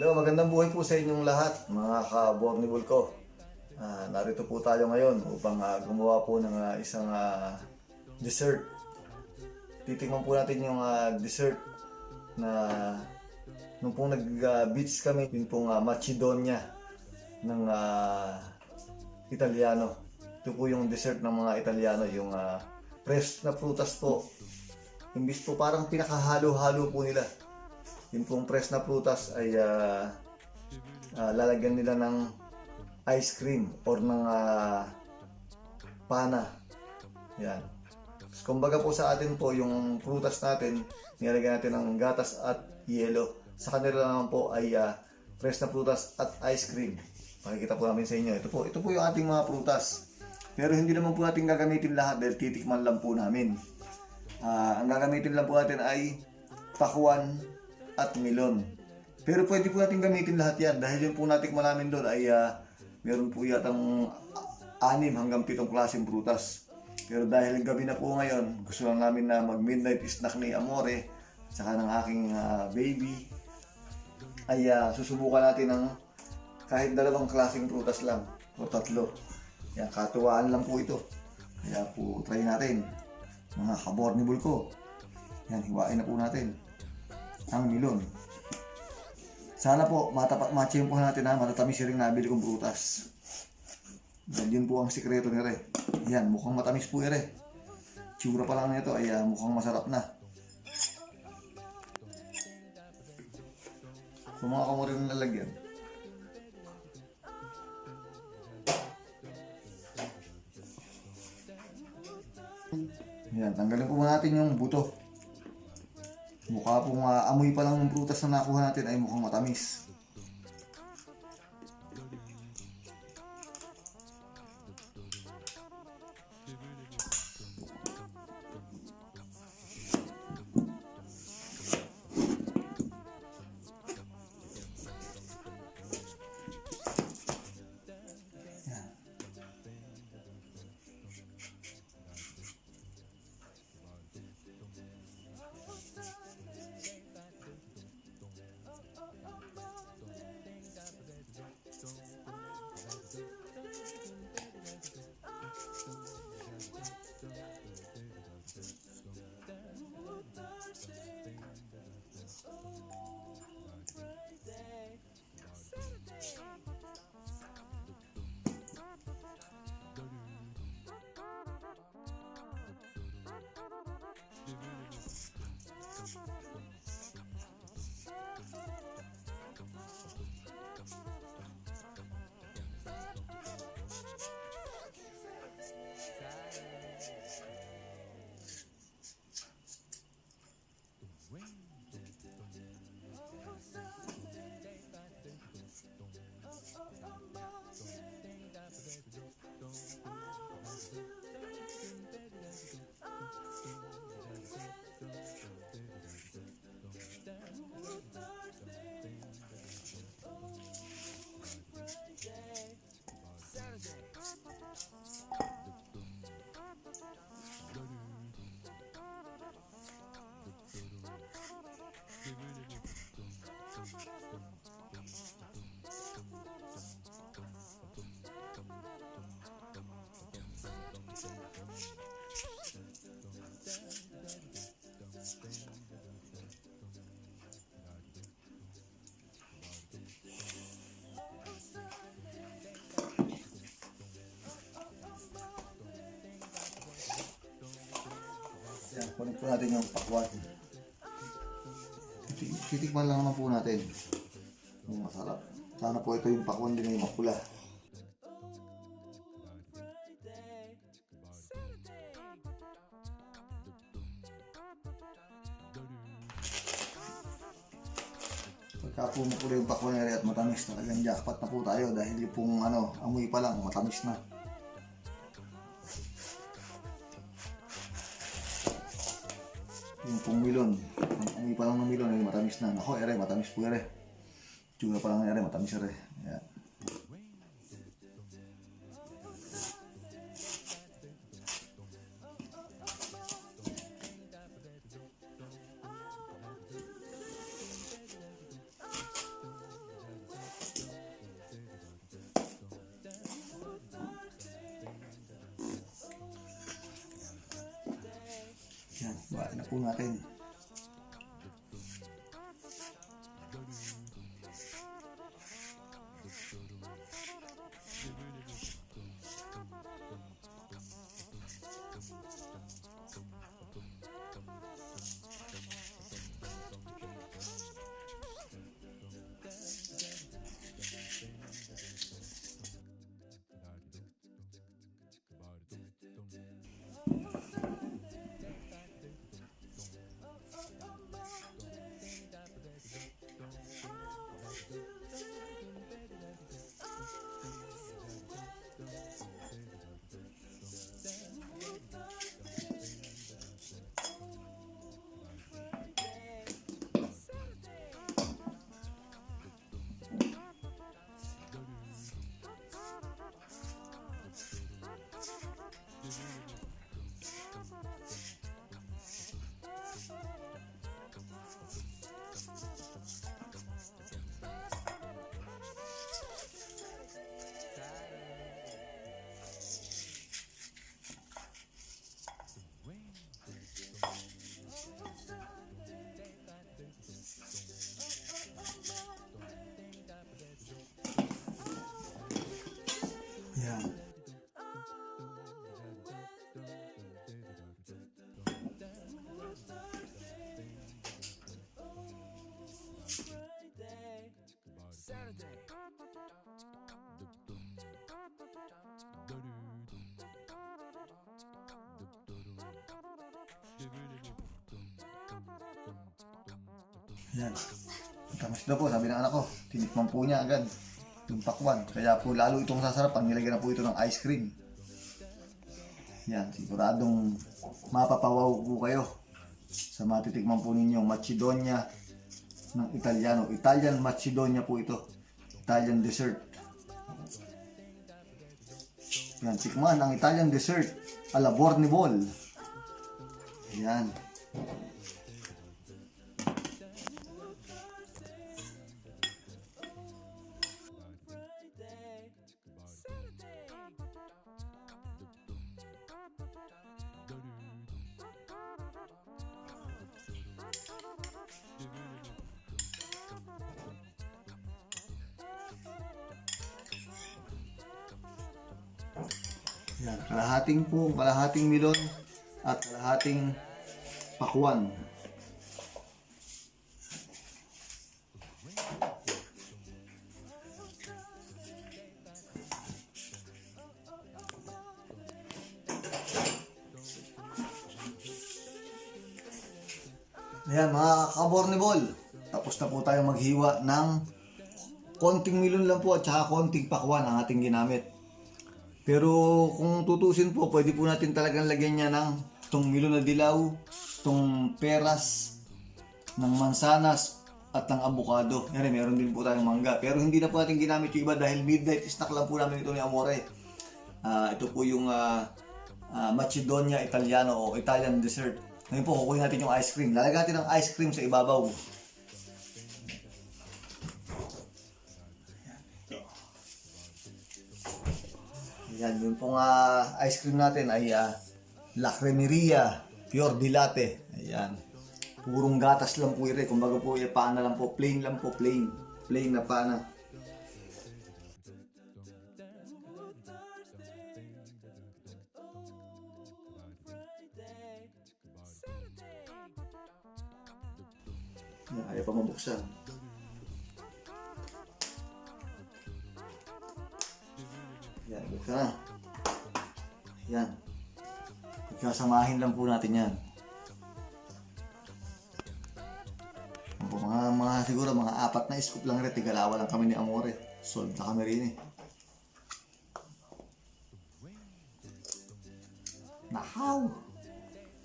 Hello, magandang buhay po sa inyong lahat, mga ka-Bornibul ko. Ah, narito po tayo ngayon upang ah, gumawa po ng ah, isang ah, dessert. Titikman po natin yung ah, dessert na nung pong nag-beach kami, yun pong ah, Macedonia ng ah, Italiano. Ito po yung dessert ng mga Italiano, yung ah, fresh na prutas po. Imbis po parang pinakahalo-halo po nila yung pong press na prutas ay ah, ah, lalagyan nila ng ice cream or ng ah, pana. Yan. Kumbaga po sa atin po, yung prutas natin, nilalagyan natin ng gatas at yelo. Sa kanila naman po ay ah, fresh na prutas at ice cream. Makikita po namin sa inyo. Ito po, ito po yung ating mga prutas. Pero hindi naman po natin gagamitin lahat dahil titikman lang po namin. Ah, ang gagamitin lang po natin ay pakwan at melon. Pero pwede po natin gamitin lahat yan dahil yung po natikman namin doon ay ah, meron po yatang anim hanggang pitong klaseng prutas. Pero dahil gabi na po ngayon, gusto lang namin na mag midnight snack ni Amore saka ng aking ah, baby ay ah, susubukan natin ng kahit dalawang klaseng prutas lang o tatlo. Yan, katuwaan lang po ito. Kaya po try natin. Mga kabornibul ko. Yan, hiwain na po natin ang milon. Sana po matapat matching natin ha, matatamis yung nabili kong prutas. Yan yun po ang sikreto ni Re. Yan, mukhang matamis po ni Re. Tsura pa lang nito ay ah, mukhang masarap na. Kung mga kamo rin lalagyan. Yan, tanggalin po natin yung buto. Mukha pong ah, amoy pa lang ng prutas na nakuha natin ay mukhang matamis. Po natin yung pakwan. Titik- Titikman lang naman po natin. Yung masarap. Sana po ito yung pakwan din yung mapula. Pagka po mapula yung pakwan at matamis, talagang jackpot na po tayo dahil yung pong ano, amoy pa lang, matamis na. Pong milon. Ang amoy pa lang ng milon ay matamis na. Nako, ere, matamis po ere. Tsura pa lang ere, matamis ere. Yan. Yan. Tamis na po, sabi ng anak ko. Tinikman po niya agad. Yung pakwan. Kaya po lalo itong sasarapan, nilagyan na po ito ng ice cream. Yan, siguradong mapapawaw po kayo sa matitikman po ninyong Macedonia ng Italiano. Italian Macedonia po ito. Italian dessert. Yan, tikman ang Italian dessert. Ala Bornibol. Yan. Yan, kalahating po, kalahating milon at kalahating pakwan. Ayan mga kabornibol, tapos na po tayo maghiwa ng konting milon lang po at saka konting pakwan ang ating ginamit. Pero kung tutusin po, pwede po natin talagang lagyan niya ng itong milon na dilaw, itong peras, ng mansanas, at ng avocado. Yan meron din po tayong mangga. Pero hindi na po natin ginamit yung iba dahil midnight snack lang po namin ito ni Amore. Ah, ito po yung ah, ah, Macedonia Italiano o Italian dessert. Ngayon po, kukunin natin yung ice cream. Lalagyan natin ng ice cream sa ibabaw. Yan, yung pong ah, ice cream natin ay uh, La Cremeria Pure Dilate. Ayan. Purong gatas lang po ire. Kumbaga po, yung pana lang po. Plain lang po, plain. Plain na pana. Yan, ayaw pa mabuksan. Yan, buksan na. Yan. Ikasamahin lang po natin yan. Opo, mga, mga siguro mga apat na scoop lang rin. Tigalawa lang kami ni Amore. Solve na kami rin eh. Nakaw!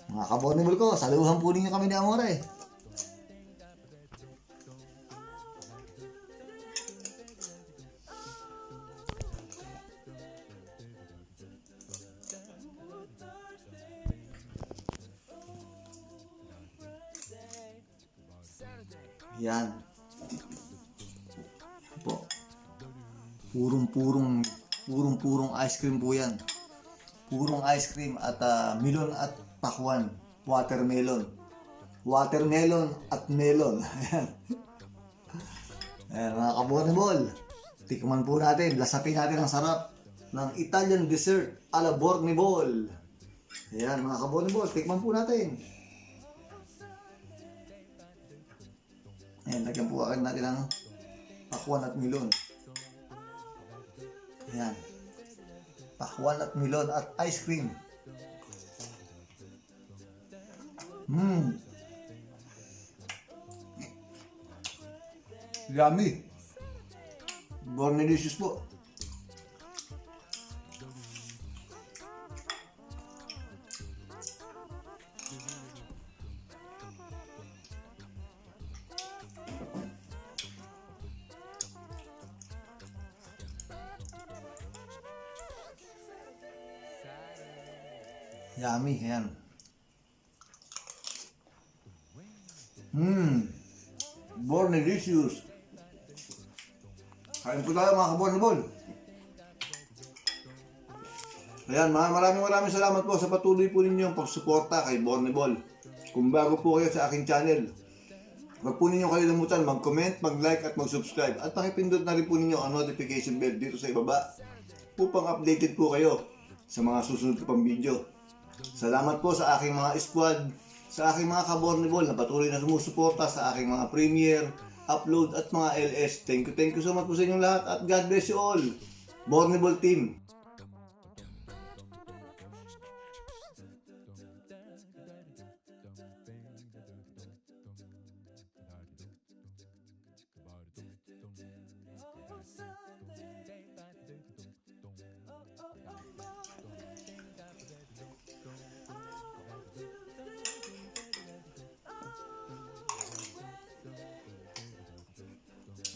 Mga kabonibol ko, saluhan po ninyo kami ni Amore. Yan. Po. Purong-purong purong-purong ice cream po yan. Purong ice cream at ah, milon at pakwan. watermelon. Watermelon at melon. Ayan. Ayan, mga kabonibol. Tikman po natin, lasapin natin ang sarap ng Italian dessert ala Bornibol. Ayan, mga kabonibol, tikman po natin. Ayan, lagyan po agad natin ng pakwan at milon. Ayan. Pakwan at milon at ice cream. Mmm. Yummy. Born delicious po. Yummy, ayan. Mmm. Born delicious. Kain po tayo mga kabon-bol. Ayan, mga maraming maraming salamat po sa patuloy po ninyong pagsuporta kay Bornebol. Kung bago po kayo sa aking channel, huwag po ninyo kayo limutan mag-comment, mag-like at mag-subscribe at pakipindot na rin po ninyo ang notification bell dito sa ibaba upang updated po kayo sa mga susunod pang video. Salamat po sa aking mga squad, sa aking mga kabornibol na patuloy na sumusuporta sa aking mga premiere, upload at mga LS. Thank you, thank you so much po sa inyong lahat at God bless you all. Bornibol team.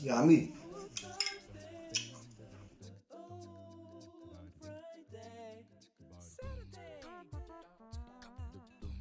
Yummy.